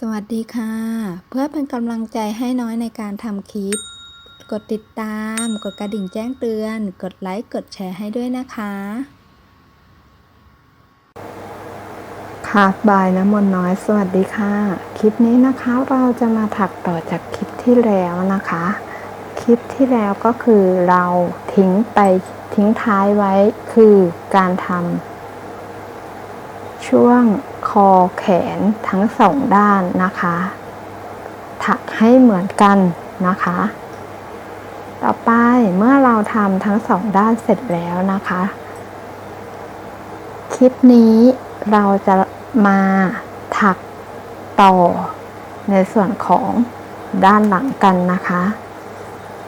สวัสดีค่ะ เพื่อเป็นกำลังใจให้น้อยในการทำคลิป กดติดตาม กดกระดิ่งแจ้งเตือน กดไลค์ กดแชร์ให้ด้วยนะคะค่ะบายน้ำมนต์น้อย สวัสดีค่ะ คลิปนี้นะคะเราจะมาถักต่อจากคลิปที่แล้วนะคะ คลิปที่แล้วก็คือเราทิ้งไปทิ้งท้ายไว้คือการทำช่วง อแขนทั้งสองด้านนะคะ ถักให้เหมือนกันนะคะ ต่อไปเมื่อเราทำทั้งสองด้านเสร็จแล้วนะคะ คลิปนี้เราจะมาถักต่อในส่วนของด้านหลังกันนะคะ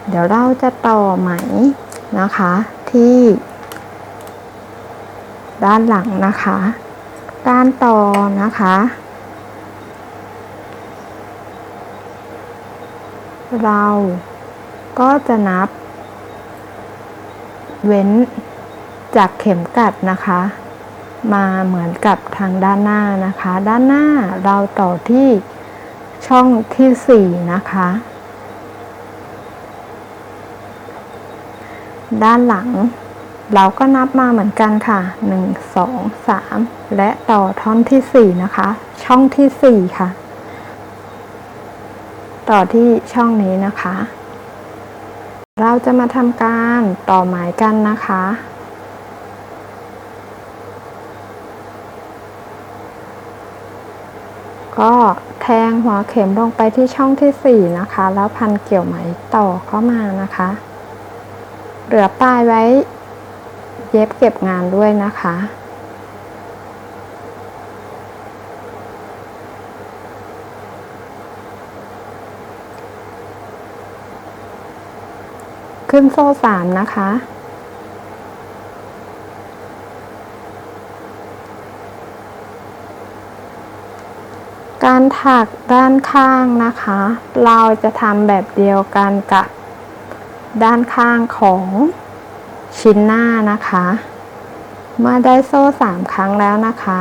เดี๋ยวเราจะต่อไหมนะคะที่ด้านหลังนะคะ การต่อนะคะ เราก็จะนับ เว้นจากเข็มกัดนะคะ มาเหมือนกับทางด้านหน้านะคะ ด้านหน้าเราต่อที่ช่องที่สี่นะคะ ด้านหลัง เราก็นับมาเหมือนกันค่ะหนึ่งสองสามและต่อท่อนที่สี่นะคะ ช่องที่สี่ค่ะ ต่อที่ช่องนี้นะคะ เราจะมาทำการต่อหมายกันนะคะ ก็แทงหัวเข็มลงไปที่ช่องที่สี่นะคะ แล้วพันเกี่ยวไหมต่อเข้ามานะคะ เหลือปลายไว้ เย็บเก็บงานด้วยนะคะ ขึ้นโซ่สามนะคะการถักด้านข้างนะคะ เราจะทำแบบเดียวกันกับด้านข้างของ ชิ้นหน้านะคะ เมื่อได้โซ่สามครั้งแล้วนะคะ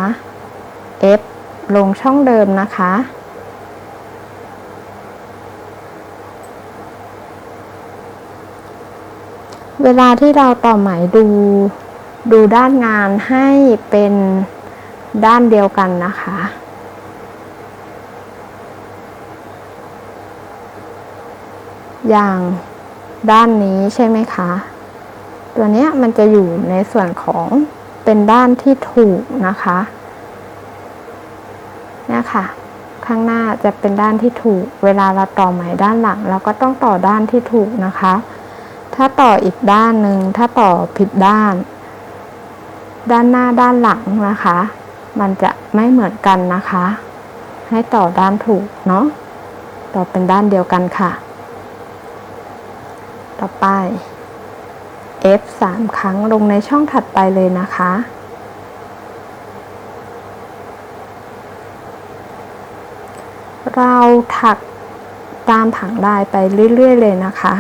F ลงช่องเดิมนะคะ เวลาที่เราต่อไหมดู ดูด้านงานให้เป็นด้านเดียวกันนะคะอย่างด้านนี้ใช่ไหมคะ ตัวเนี้ยมันจะอยู่ในส่วนของเป็นด้านที่ถูกนะคะเนี่ยค่ะ ข้างหน้าจะเป็นด้านที่ถูก เวลาเราต่อไหมด้านหลัง เราก็ต้องต่อด้านที่ถูกนะคะ ถ้าต่ออีกด้านหนึ่งถ้าต่อผิดด้าน ด้านหน้าด้านหลังนะคะ มันจะไม่เหมือนกันนะคะ ให้ต่อด้านถูกเนาะต่อเป็นด้านเดียวกันค่ะ ต่อไป F 3 ครั้งลงในช่องถัดไปเลยนะคะ เราถักตามผังลายไปเรื่อย ๆ เลยนะคะ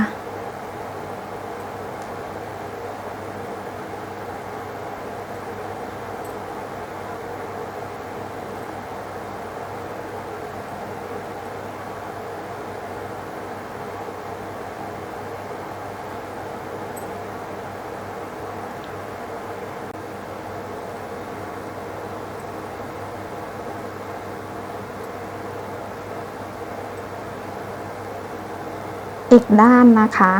อีกด้านนะคะ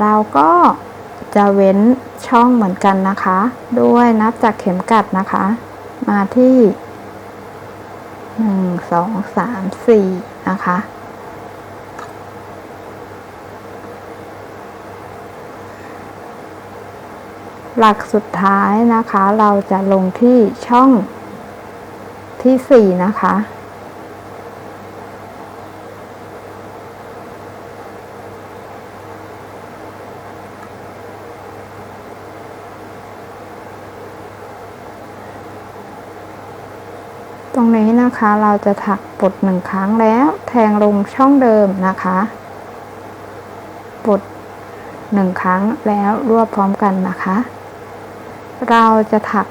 เราก็จะเว้นช่องเหมือนกันนะคะ ด้วยนับจากเข็มกัดนะคะ มาที่หนึ่งสองสามสี่นะคะ หลักสุดท้ายนะคะ เราจะลงที่ช่องที่สี่นะคะ ตรง นะคะ เราจะถักปลดหนึ่งครั้งแล้ว แทงลงช่องเดิมนะคะปลดหนึ่งครั้งแล้วรวบพร้อมกันนะคะ เราจะถัก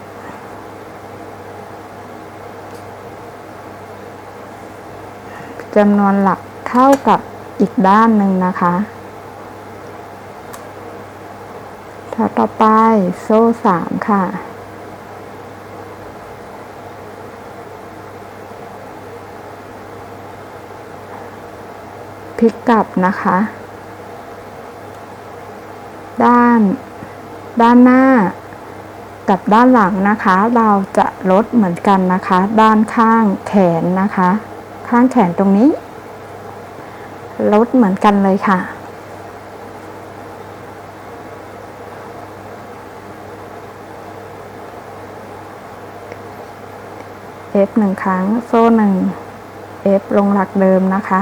จำนวนหลักเท่ากับอีกด้านหนึ่งนะคะแถวต่อไปโซ่สามค่ะ พลิกกลับนะคะ ด้าน ด้านหน้า กับด้านหลังนะคะ เราจะลดเหมือนกันนะคะ ด้านข้างแขนนะคะ ข้างแขนตรงนี้ ลดเหมือนกันเลยค่ะ F หนึ่งครั้ง โซ่หนึ่ง F ลงหลักเดิมนะคะ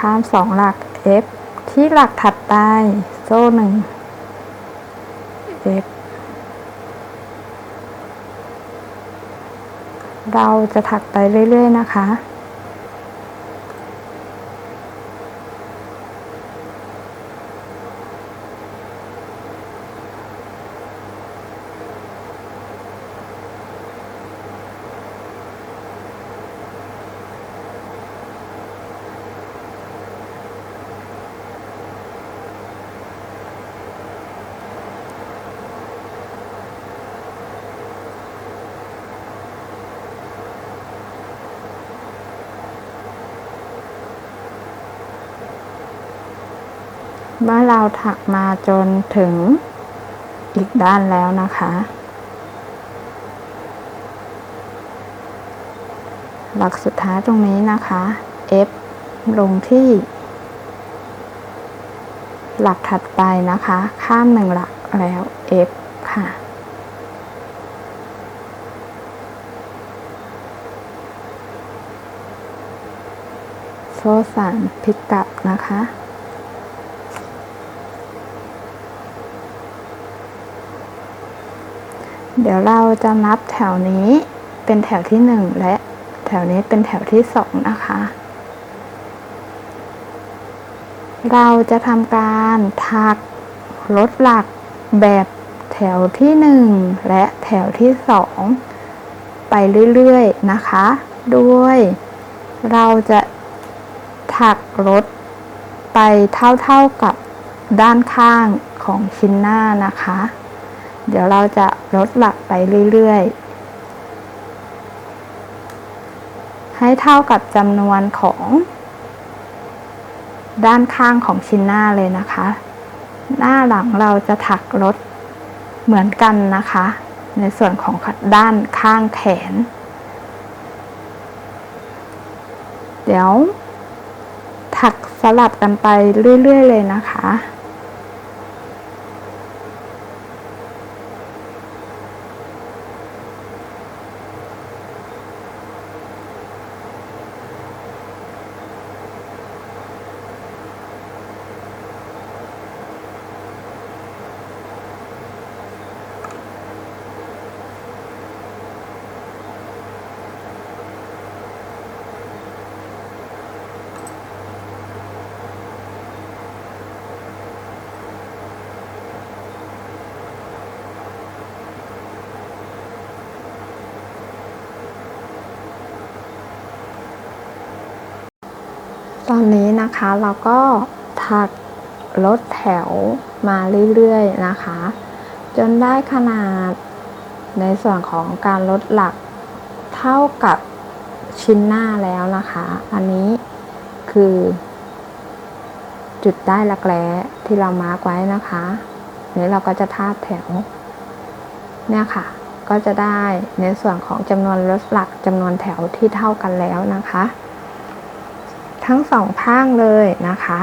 ข้ามสองหลัก F ที่หลักถัดไป โซ่หนึ่ง F เราจะถักไปเรื่อย ๆ นะคะ เมื่อเราถักมาจนถึงอีกด้านแล้วนะคะ หลักสุดท้ายตรงนี้นะคะ F ลงที่ หลักถัดไปนะคะ ข้ามหนึ่งหลักแล้ว F ค่ะ โซ่สามพลิกกลับนะคะ เดี๋ยวเราจะนับแถวนี้เป็นแถวที่หนึ่งและแถวนี้เป็นแถวที่สองนะคะ เราจะทำการถักลดหลักแบบแถวที่หนึ่งและแถวที่สองไปเรื่อยๆนะคะโดยเราจะถักลดไปเท่าๆกับด้านข้างของชิ้นหน้านะคะ เดี๋ยวเราจะลดหลักไปเรื่อยๆ ให้เท่ากับจำนวนของ ด้านข้างของชิ้นหน้าเลยนะคะ หน้าหลังเราจะถักลดเหมือนกันนะคะ ในส่วนของด้านข้างแขน เดี๋ยวถักสลับกันไปเรื่อย ๆ เลยนะคะ ตอนนี้นะคะเราก็ถักลดแถวมาเรื่อยๆนะคะ จนได้ขนาดในส่วนของการลดหลักเท่ากับชิ้นหน้าแล้วนะคะ อันนี้คือ จุดได้ลักแร้ที่เรามาร์กไว้นะคะนี้เราก็จะทาบแถว เนี่ยค่ะ ก็จะได้ในส่วนของจำนวนลดหลักจำนวนแถวที่เท่ากันแล้วนะคะ ทั้งสองข้างเลยนะคะ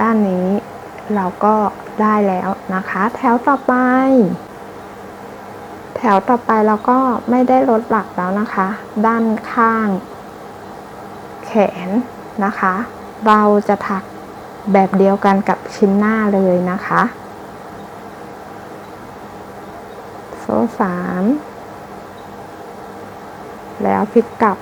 ด้านนี้เราก็ได้แล้วนะคะ แถวต่อไป แถวต่อไปเราก็ไม่ได้ลดหลักแล้วนะคะ ด้านข้าง แขนนะคะ เราจะถักแบบเดียวกันกับชิ้นหน้าเลยนะคะ โซ่สามแล้วพลิกกลับ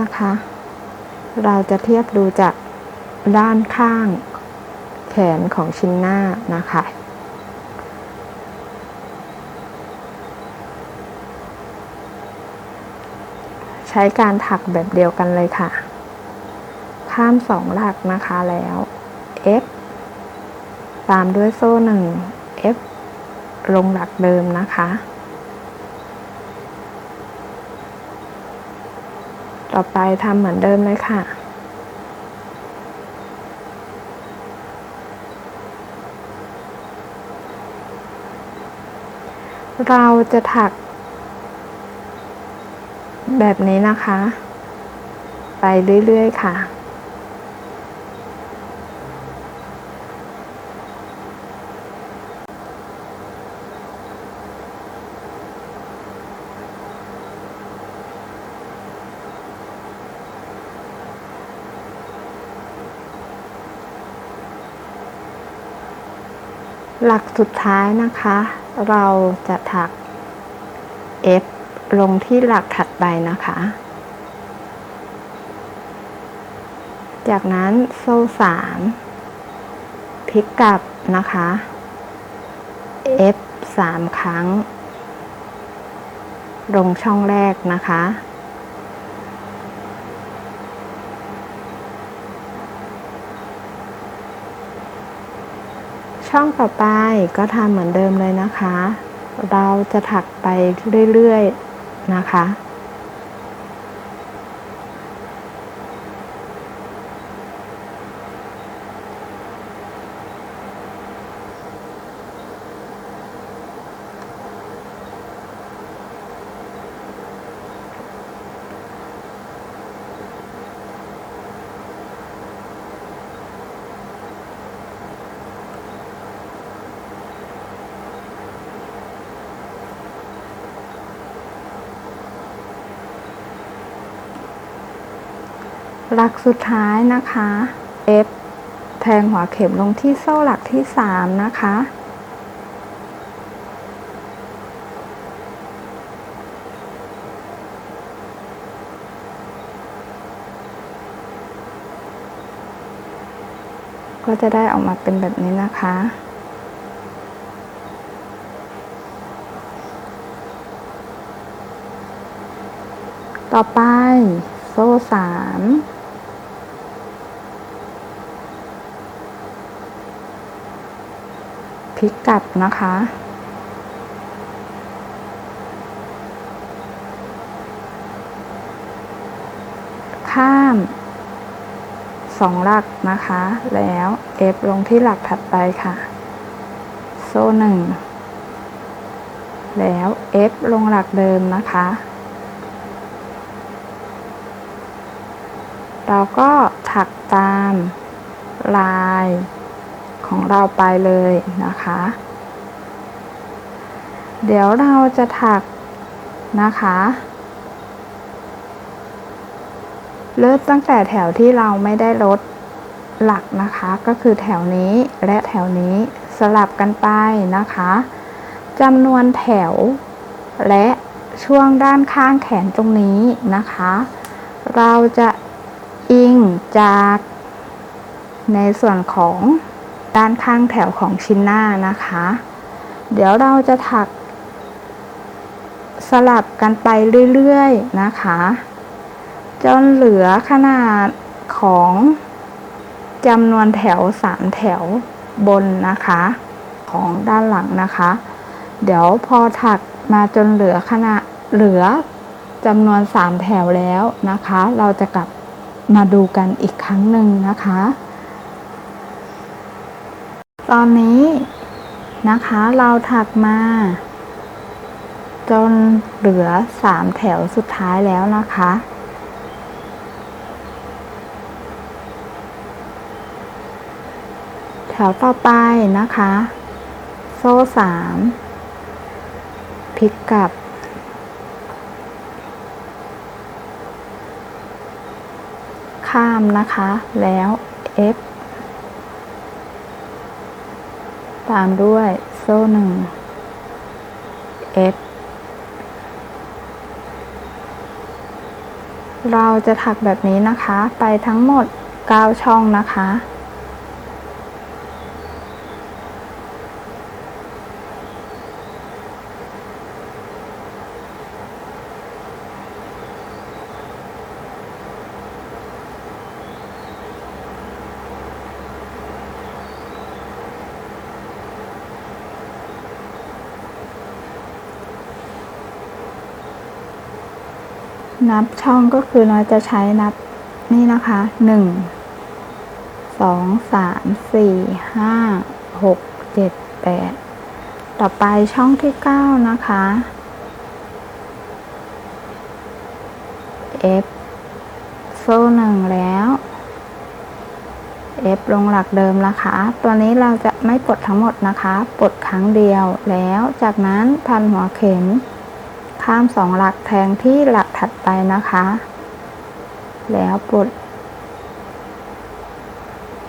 เนะคะ เราจะเทียบดูจากด้านข้างแขนของชิ้นหน้านะคะ ใช้การถักแบบเดียวกันเลยค่ะ ข้ามสองหลักนะคะแล้ว F ตามด้วยโซ่หนึ่ง F ลงหลักเดิมนะคะ ต่อไปทำเหมือนเดิมเลยค่ะ เราจะถัก แบบนี้นะคะ ไปเรื่อยๆค่ะ หลักสุดท้ายนะคะ เราจะถัก F ลงที่หลักถัดไปนะคะ จากนั้นโซ่สามพลิกกลับนะคะ F สามครั้ง ลงช่องแรกนะคะ ช่องต่อไปก็ทำเหมือนเดิมเลยนะคะ เราจะถักไปเรื่อยๆนะคะ หลักสุดท้ายนะคะ F แทงหัวเข็มลงที่โซ่หลักที่สามนะคะ ก็จะได้ออกมาเป็นแบบนี้นะคะต่อไป โซ่สาม ลิกกลับนะคะ ข้ามสองหลักนะคะ แล้ว F ลงที่หลักถัดไปค่ะ โซ่หนึ่งแล้ว F ลงหลักเดิมนะคะ เราก็ถักตามลาย ของเราไปเลยนะคะ เดี๋ยวเราจะถักนะคะ เริ่มตั้งแต่แถวที่เราไม่ได้ลดหลักนะคะ ก็คือแถวนี้และแถวนี้สลับกันไปนะคะจำนวนแถว และช่วงด้านข้างแขนตรงนี้นะคะ เราจะอิงจากในส่วนของ ด้านข้างแถวของชิ้นหน้านะคะ เดี๋ยวเราจะถัก สลับกันไปเรื่อยๆนะคะ จนเหลือขนาดของจำนวนแถวสามแถวบนนะคะ ของด้านหลังนะคะ เดี๋ยวพอถักมาจนเหลือขนาดเหลือจำนวนสามแถวแล้วนะคะ เราจะกลับมาดูกันอีกครั้งหนึ่งนะคะ ตอนนี้นะคะเราถักมา จนเหลือสามแถวสุดท้ายแล้วนะคะ แถวต่อไปนะคะ โซ่สามพลิกกลับข้ามนะคะแล้ว F ตามด้วยโซ่หนึ่ง F เราจะถักแบบนี้นะคะ ไปทั้งหมด 9 ช่องนะคะ นับช่องก็คือเราจะใช้นับนี่นะคะหนึ่งสองสามสี่ห้าหกเจ็ดแปดต่อไปช่องที่เก้านะคะ F โซ่หนึ่งแล้ว F ลงหลักเดิมนะคะ ตัวนี้เราจะไม่ปลดทั้งหมดนะคะปลดครั้งเดียวแล้วจากนั้นพันหัวเข็มข้ามสองหลักแทงที่หลัก ไปนะคะ แล้วปลด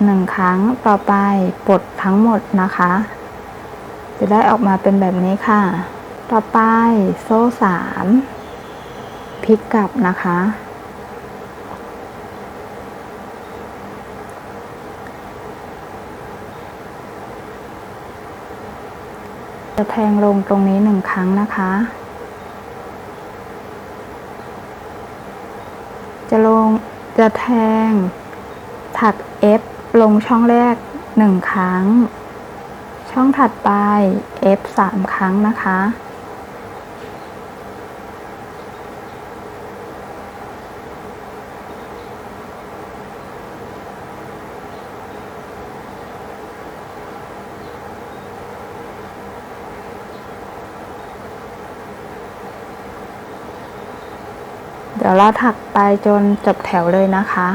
หนึ่งครั้งต่อไปปลดทั้งหมดนะคะ จะได้ออกมาเป็นแบบนี้ค่ะ ต่อไปโซ่สามพลิกกลับนะคะ จะแทงลงตรงนี้หนึ่งครั้งนะคะลง จะแทง ถัก F ลงช่องแรกหนึ่งครั้ง ช่องถัดไป F สามครั้งนะคะ เดี๋ยวเราถักไปจนจบแถวเลยนะคะ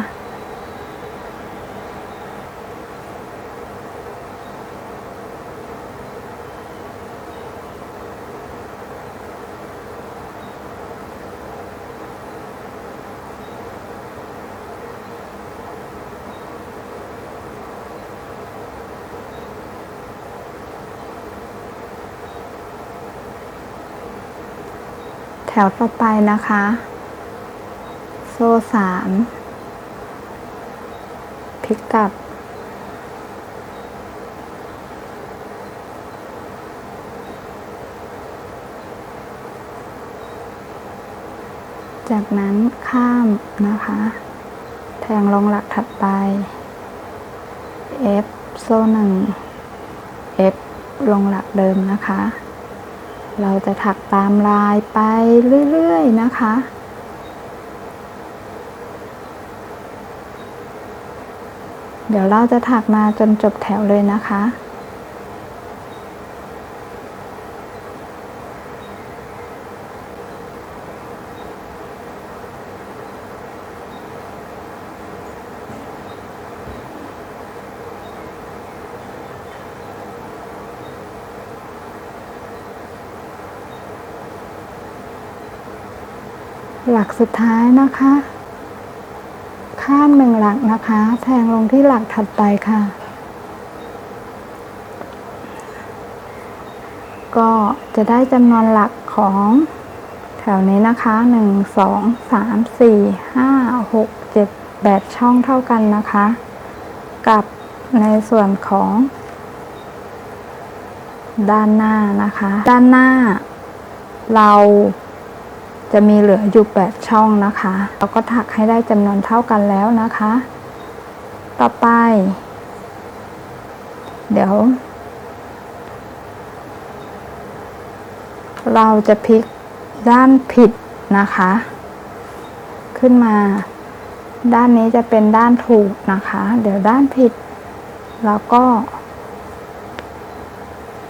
แถวต่อไปนะคะ โซ่สามพลิกกลับ จากนั้นข้ามนะคะ แทงลงหลักถัดไป F โซ่หนึ่ง F ลงหลักเดิมนะคะ เราจะถักตามลายไปเรื่อย ๆ นะคะ เดี๋ยวเราจะถักมาจนจบแถวเลยนะคะ หลักสุดท้ายนะคะ ข้ามหนึ่งหลักนะคะ แทงลงที่หลักถัดไปค่ะ ก็จะได้จำนวนหลักของแถวนี้นะคะหนึ่งสองสามสี่ห้าหกเจ็ดแปดช่องเท่ากันนะคะ กับในส่วนของ ด้านหน้านะคะ ด้านหน้าเรา จะมีเหลืออยู่ 8 ช่องนะคะ เราก็ถักให้ได้จำนวนเท่ากันแล้วนะคะ ต่อไป เดี๋ยว เราจะพลิกด้านผิดนะคะ ขึ้นมา ด้านนี้จะเป็นด้านถูกนะคะ เดี๋ยวด้านผิด เราก็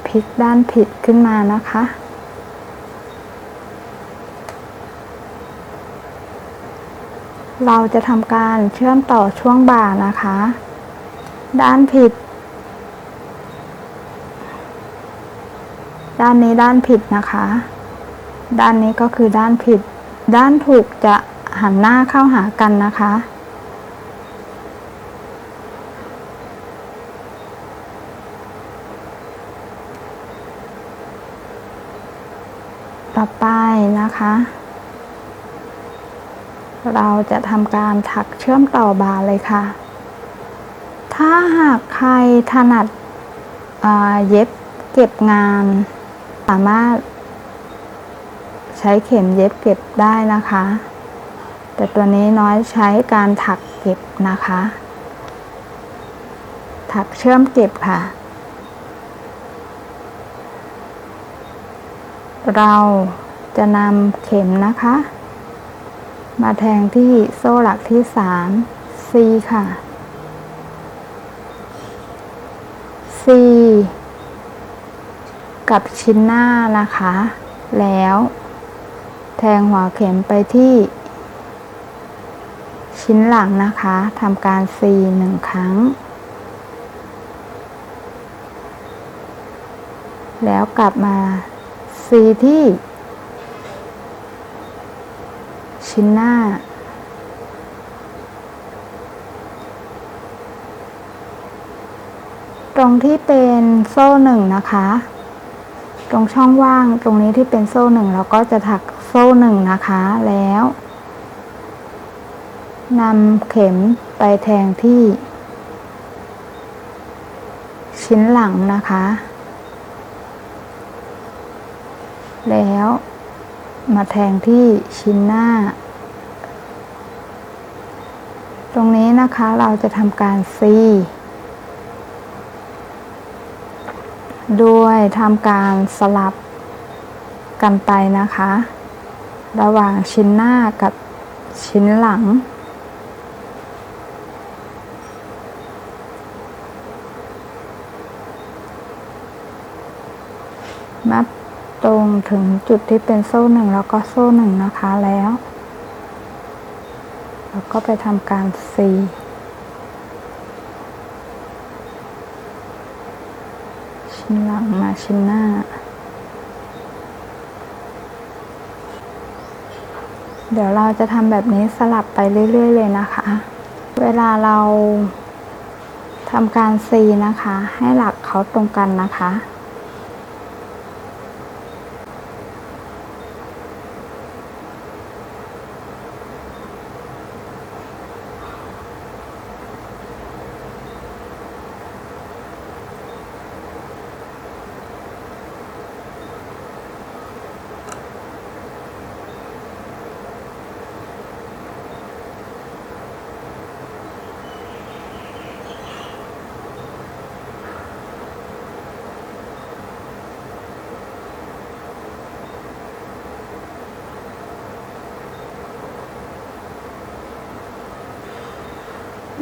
พลิกด้านผิดขึ้นมานะคะ เราจะทำการเชื่อมต่อช่วงบ่านะคะ ด้านผิด ด้านนี้ด้านผิดนะคะ ด้านนี้ก็คือด้านผิด ด้านถูกจะหันหน้าเข้าหากันนะคะ ต่อไปนะคะ เราจะทำการถักเชื่อมต่อบาเลยค่ะ ถ้าหากใครถนัดเย็บเก็บงาน สามารถ ใช้เข็มเย็บเก็บได้นะคะ แต่ตัวนี้น้อยใช้การถักเก็บนะคะ ถักเชื่อมเก็บค่ะ เราจะนำเข็มนะคะ มาแทงที่โซ่หลักที่สาม C ค่ะ C กับชิ้นหน้านะคะ แล้ว แทงหัวเข็มไปที่ ชิ้นหลังนะคะทำการ C หนึ่งครั้ง แล้วกลับมา C ที่ ชิ้นหน้า ตรงที่เป็นโซ่หนึ่งนะคะ ตรงช่องว่างตรงนี้ที่เป็นโซ่หนึ่งเราก็จะถักโซ่หนึ่งนะคะแล้วนำเข็มไปแทงที่ ชิ้นหลังนะคะ แล้วมาแทงที่ชิ้นหน้า ตรง นะคะ เราจะทำการซีด้วยทำการสลับกันไปนะคะ ระหว่างชิ้นหน้ากับชิ้นหลัง นับตรงถึงจุดที่เป็นโซ่หนึ่งแล้วก็โซ่หนึ่งนะคะแล้ว แล้วก็ไปทำการซีชิ้นหลังมาชิ้นหน้า เดี๋ยวเราจะทำแบบนี้สลับไปเรื่อย ๆ เลยนะคะ เวลาเราทำการซีนะคะ ให้หลักเขาตรงกันนะคะ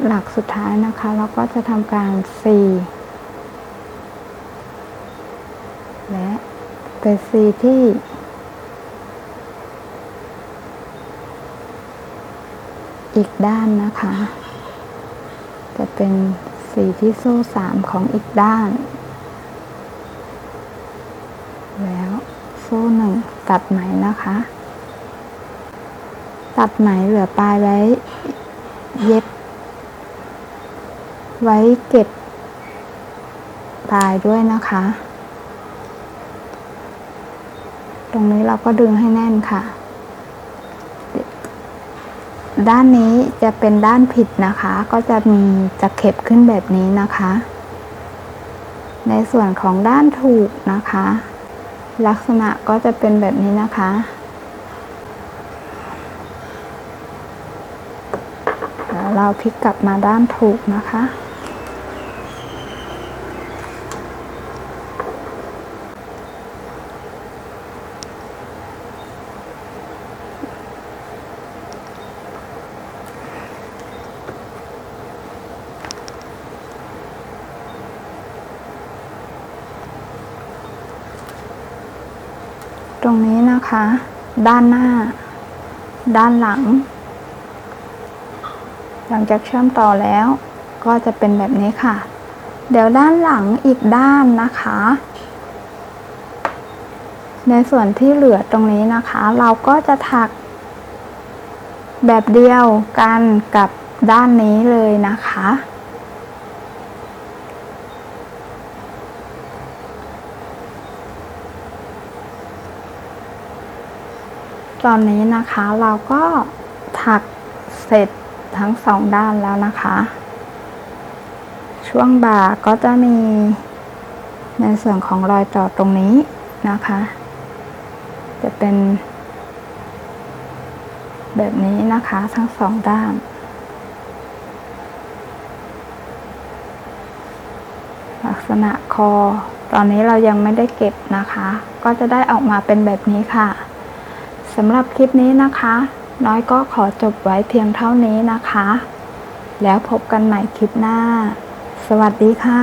หลักสุดท้ายนะคะ เราก็จะทำการซีและไปซีที่ อีกด้านนะคะ จะเป็นสีที่โซ่สามของอีกด้าน แล้วโซ่หนึ่งตัดไหมนะคะ ตัดไหมเหลือปลายไว้เย็บ ไว้เก็บปลายด้วยนะคะ ตรงนี้เราก็ดึงให้แน่นค่ะ ด้านนี้จะเป็นด้านผิดนะคะ ก็จะมีจะเข็บขึ้นแบบนี้นะคะ ในส่วนของด้านถูกนะคะ ลักษณะก็จะเป็นแบบนี้นะคะเราพลิกกลับมาด้านถูกนะคะ ตรงนี้ นะคะ ด้านหน้า ด้านหลัง หลังจากเชื่อมต่อแล้ว ก็จะเป็นแบบนี้ค่ะ เดี๋ยวด้านหลังอีกด้านนะคะ ในส่วนที่เหลือตรงนี้นะคะ เราก็จะถัก แบบเดียวกันกับด้านนี้เลยนะคะ ตอนนี้นะคะเราก็ถักเสร็จทั้งสองด้านแล้วนะคะ ช่วงบ่าก็จะมีในส่วนของรอยต่อตรงนี้นะคะ จะเป็นแบบนี้นะคะทั้งสองด้านลักษณะคอ ตอนนี้เรายังไม่ได้เก็บนะคะ ก็จะได้ออกมาเป็นแบบนี้ค่ะ สำหรับคลิปนี้นะคะ น้อยก็ขอจบไว้เพียงเท่านี้นะคะ แล้วพบกันใหม่คลิปหน้า สวัสดีค่ะ